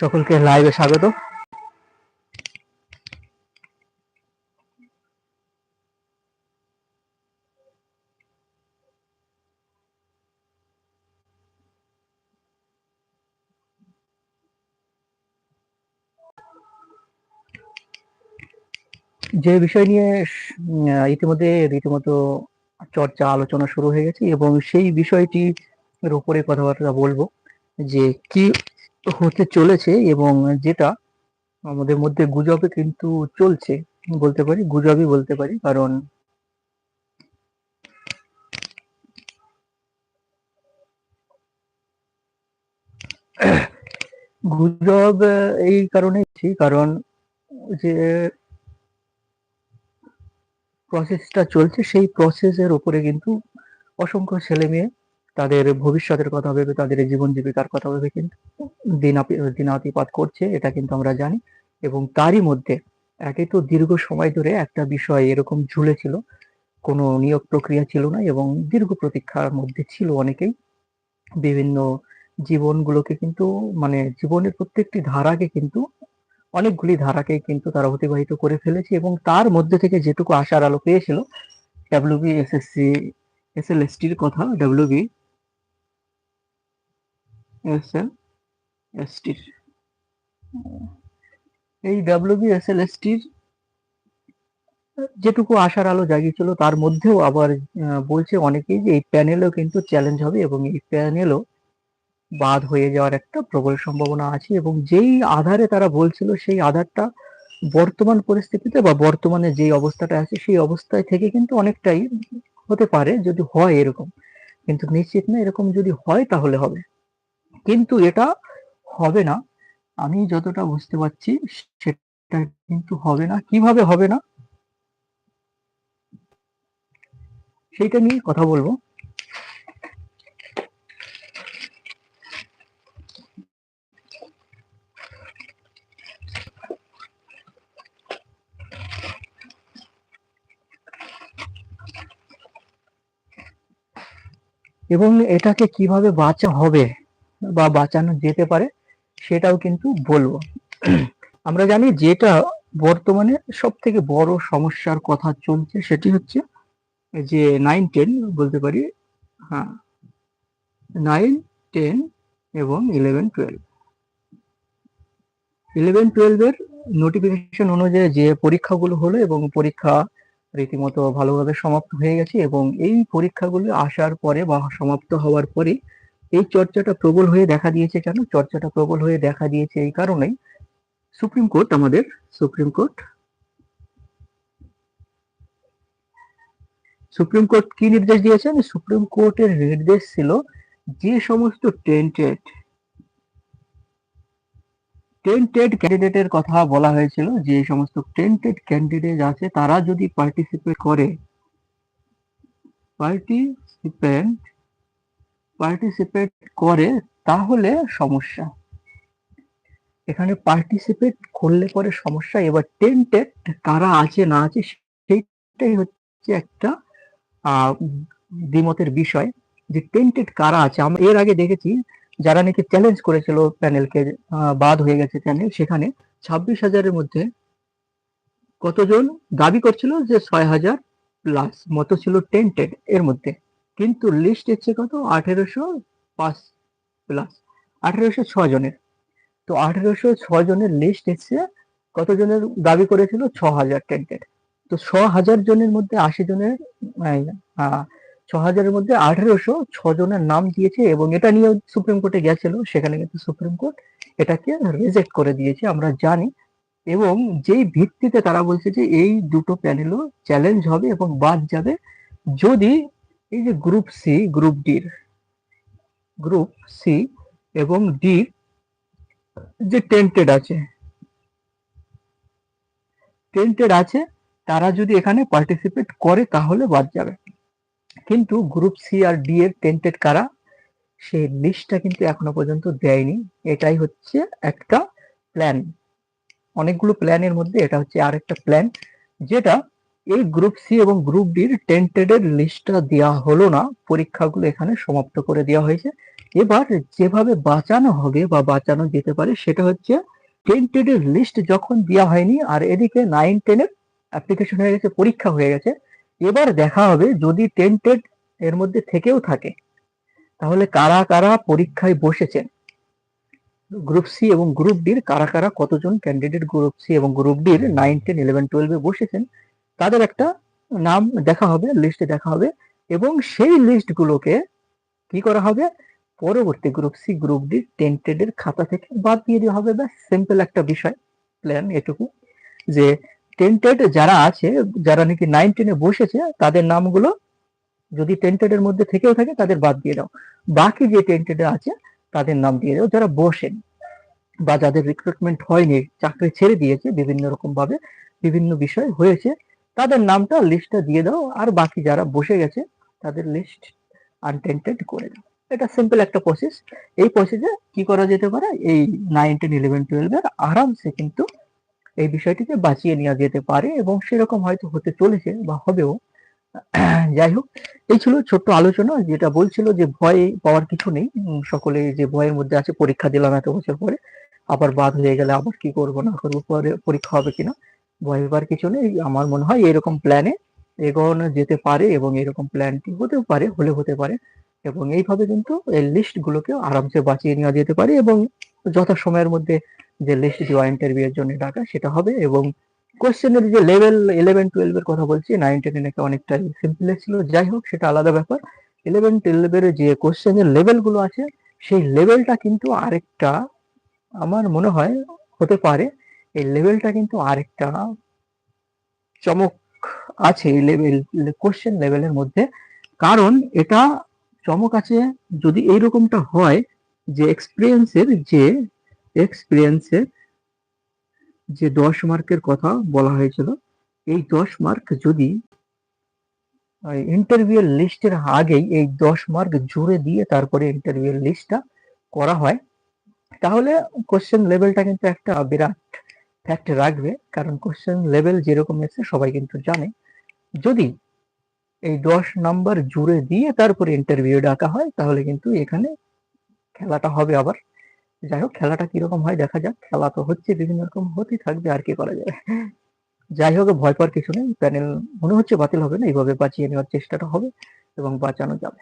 সকলকে লাইভে স্বাগত। যে বিষয় নিয়ে ইতিমধ্যে, রীতিমতো চর্চা, আলোচনা শুরু হয়ে গেছে এবং সেই বিষয়টির উপরে কথাবার্তা বলব যে কি হতে চলেছে এবং যেটা আমাদের মধ্যে গুজবে কিন্তু চলছে, বলতে পারি, গুজবই বলতে পারি, কারণ গুজব এই কারণে কারণ যে প্রসেসটা চলছে, সেই প্রসেসের উপরে কিন্তু অসংখ্য ছেলে মেয়ে তাদের ভবিষ্যতের কথা ভেবে, তাদের জীবন জীবিকার কথা ভেবে কিন্তু দিনাতিপাত করছে, এটা কিন্তু আমরা জানি। এবং তারই মধ্যে একে তো দীর্ঘ সময় ধরে একটা বিষয় এরকম ঝুলে ছিল কোনো নিয়োগ প্রক্রিয়া ছিল না এবং দীর্ঘ প্রতীক্ষার মধ্যে ছিল অনেকেই। বিভিন্ন জীবনগুলোকে কিন্তু মানে জীবনের প্রত্যেকটি ধারাকে কিন্তু, অনেকগুলি ধারাকে কিন্তু তারা অতিবাহিত করে ফেলেছে এবং তার মধ্যে থেকে যেটুকু আশার আলো পেয়েছিল ডাব্লিউবি এসএসসি এসএলএসটির কথা ডাব্লিউবি এসএল এসটির এই ডাব্লিউবি এসএলএসটির যেটুকু আশার আলো জাগিয়েছিল, তার মধ্যেও আবার বলছে অনেকেই যে এই প্যানেলও কিন্তু চ্যালেঞ্জ হবে এবং এই প্যানেলও বাদ হয়ে যাওয়ার একটা প্রবল সম্ভাবনা আছে এবং যেই আধারে তারা বলছিল সেই আধারটা বর্তমান পরিস্থিতিতে বা বর্তমানে যে অবস্থাটা আছে সেই অবস্থায় থেকে কিন্তু অনেকটাই হতে পারে যদি হয় এরকম। কিন্তু নিশ্চিত না, এরকম যদি হয় তাহলে হবে। কিন্তু এটা হবে না। আমি যতটা বুঝতে পারছি, সেটা কিন্তু হবে না। কীভাবে হবে না? সেইটা নিয়ে কথা বলব। এবং এটাকে কীভাবে বাঁচা হবে? বা বাঁচানো যেতে পারে, সেটাও কিন্তু বলব। আমরা জানি যেটা বর্তমানে সব থেকে বড় সমস্যার কথা চলছে, সেটি হচ্ছে যে নাইন টেন বলতে পারি হ্যাঁ নাইন টেন এবং ইলেভেন টুয়েলভ ইলেভেন টুয়েলভের নোটিফিকেশন অনুযায়ী যে পরীক্ষাগুলো হলো এবং পরীক্ষা রীতিমতো ভালোভাবে সমাপ্ত হয়ে গেছে এবং এই পরীক্ষাগুলো আসার পরে বা সমাপ্ত হওয়ার পরে এই চর্চাটা প্রবল হয়ে দেখা দিয়েছে কেন? চর্চাটা প্রবল হয়ে দেখা দিয়েছে এই কারণেই সুপ্রিম কোর্ট, আমাদের সুপ্রিম কোর্ট সুপ্রিম কোর্ট কি নির্দেশ দিয়েছেন? সুপ্রিম কোর্টের নির্দেশ ছিল যে সমস্ত টেন্টেড টেন্টেড ক্যান্ডিডেটের কথা বলা হয়েছিল, যে সমস্ত টেন্টেড ক্যান্ডিডেট আছে, তারা যদি পার্টিসিপেট করে পার্টিসিপেন্ট পার্টিসিপেট করে, তাহলে সমস্যা। এখানে পার্টিসিপেট করলে পরে সমস্যা। এবার টেন্টেড কারা আছে, না আছে, সেইটাই হচ্ছে একটা দ্বিমতের বিষয়। যে টেন্টেড কারা আছে আমরা এর আগে দেখেছি, যারা নাকি চ্যালেঞ্জ করেছিল প্যানেলকে বাদ হয়ে গেছে প্যানেল সেখানে ছাব্বিশ হাজারের মধ্যে কতজন দাবি করছিল যে ছয় হাজার প্লাস মতো ছিল টেন্টেড এর মধ্যে। কিন্তু লিস্ট এসছে কত? আঠেরোশো পাঁচ প্লাস আঠেরোশো ছ জনের। তো আঠেরোশো ছ জনের লিস্ট এসছে কতজনের দাবি করেছিল? ছ হাজার টেন্টেড তো ছ হাজার জনের মধ্যে আশি জনের ছ হাজারের মধ্যে আঠেরোশো ছ জনের নাম দিয়েছে এবং এটা নিয়ে সুপ্রিম কোর্টে গেছিল। সেখানে কিন্তু সুপ্রিম কোর্ট এটাকে রিজেক্ট করে দিয়েছে, আমরা জানি। এবং যেই ভিত্তিতে তারা বলছে যে এই দুটো প্যানেলও চ্যালেঞ্জ হবে এবং বাদ যাবে, যদি এই যে গ্রুপ সি গ্রুপ ডির গ্রুপ সি এবং ডি যে টেন্টেড আছে টেন্টেড আছে, তারা যদি এখানে পার্টিসিপেট করে তাহলে বাদ যাবে। কিন্তু গ্রুপ সি আর ডি এর টেন্টেড কারা সেই লিস্টটা কিন্তু এখনও পর্যন্ত দেয়নি। এটাই হচ্ছে একটা প্ল্যান অনেকগুলো প্ল্যানের মধ্যে এটা হচ্ছে আরেকটা প্ল্যান যেটা এই গ্রুপ সি এবং গ্রুপ ডির টেন্টেড এর লিস্টটা দেওয়া হলো না। পরীক্ষাগুলো এখানে সমাপ্ত করে দেওয়া হয়েছে। এবার যেভাবে বাঁচানো হবে বা বাঁচানো যেতে পারে, সেটা হচ্ছে টেন্টেড এর লিস্ট যখন দেওয়া হয়নি, আর এদিকে নাইন টেনের অ্যাপ্লিকেশন হয়ে গেছে, পরীক্ষা হয়ে গেছে। এবার দেখা হবে যদি টেন্টেড এর মধ্যে থেকেও থাকে, তাহলে কারা কারা পরীক্ষায় বসেছেন? গ্রুপ সি এবং গ্রুপ ডির কারা কারা কতজন ক্যান্ডিডেট গ্রুপ সি এবং গ্রুপ ডির নাইন টেন ইলেভেন টুয়েলভে বসেছেন? তাদের একটা নাম দেখা হবে লিস্টে দেখা হবে এবং সেই লিস্টগুলোকে কি করা হবে? পরবর্তী group C group D tainted এর খাতা থেকে বাদ দিয়ে দেওয়া হবে। ব্যাস সিম্পল একটা বিষয় প্ল্যান এটুকু। যে টেন্টেড যারা আছে, যারা নাকি নাইন টেনে বসেছে, তাদের নামগুলো যদি টেন্টেড এর মধ্যে থেকেও থাকে, তাদের বাদ দিয়ে দাও। বাকি যে টেন্টেড আছে, তাদের নাম দিয়ে দাও। যারা বসেন বা যাদের রিক্রুটমেন্ট হয়নি, চাকরি ছেড়ে দিয়েছে, বিভিন্ন রকম ভাবে বিভিন্ন বিষয় হয়েছে তাদের নামটা লিস্টটা দিয়ে দাও, আর বাকি যারা বসে গেছে, তাদের লিস্ট আনটেন্টেড করে দাও। এটা সিম্পল একটা প্রসেস এই প্রসেসে কি করা যেতে পারে? এই নাইন টেন ইলেভেন টুয়েলভ এর আরামসে কিন্তু এই বিষয়টিকে বাঁচিয়ে নেওয়া যেতে পারে, এবং সেরকম হয়তো হতে চলেছে বা হবেও। যাই হোক, এই ছিল ছোট্ট আলোচনা, যেটা বলছিল যে ভয় পাওয়ার কিছু নেই। সকলে যে ভয়ের মধ্যে আছে, পরীক্ষা দিলাম এত বছর পরে, আবার বাদ হয়ে গেলে আবার কি করব, না করব, পরে পরীক্ষা হবে কিনা ভয় পাওয়ার কিছু নেই। আমার মনে হয় এরকম প্ল্যানে এগোনো যেতে পারে এবং এরকম প্ল্যানটি হতেও পারে, হলে হতে পারে। এবং এইভাবে কিন্তু এই লিস্ট গুলোকে আরামসে বাঁচিয়ে নেওয়া যেতে পারে এবং যথাসময়ের মধ্যে যে লিস্ট দেওয়া ইন্টারভিউ এর জন্য ডাকা সেটা হবে এবং কোশ্চেনের যে লেভেল ইলেভেন টুয়েলভ এর কথা বলছি নাইন টেনে নাকি অনেকটা সিম্পল ছিল। যাই হোক, সেটা আলাদা ব্যাপার। ইলেভেন টুয়েলভ এর যে কোশ্চেনের লেভেলগুলো আছে, সেই লেভেলটা কিন্তু আরেকটা আমার মনে হয় হতে পারে। এই লেভেলটা কিন্তু আরেকটা চমক আছে এই লেভেল কোশ্চেন লেভেলের মধ্যে। কারণ এটা চমক আছে যদি এইরকমটা হয় যে এক্সপিরিয়েন্সের যে এক্সপিরিয়েন্সের যে দশ মার্কের কথা বলা হয়েছিল, এই দশ মার্ক যদি ইন্টারভিউ লিস্টের আগেই এই দশ মার্ক জুড়ে দিয়ে তারপরে ইন্টারভিউ লিস্টটা করা হয়, তাহলে কোশ্চেন লেভেলটা কিন্তু একটা বিরাট ফ্যাক্ট রাখবে, কারণ কোশ্চেন লেভেল যেরকম এসে সবাই কিন্তু জানে। যদি এই দশ নাম্বার জুড়ে দিয়ে তারপরে ইন্টারভিউ ডাকা হয়, তাহলে কিন্তু এখানে খেলাটা হবে আবার। যাই হোক, খেলাটা কীরকম হয় দেখা যাক। খেলা তো হচ্ছে, বিভিন্ন রকম হতেই থাকবে, আর কি করা যাবে। যাই হোক, ভয় পাওয়ার কিছু নেই। প্যানেল মনে হচ্ছে বাতিল হবে না, এইভাবে বাঁচিয়ে নেওয়ার চেষ্টাটা হবে এবং বাঁচানো যাবে।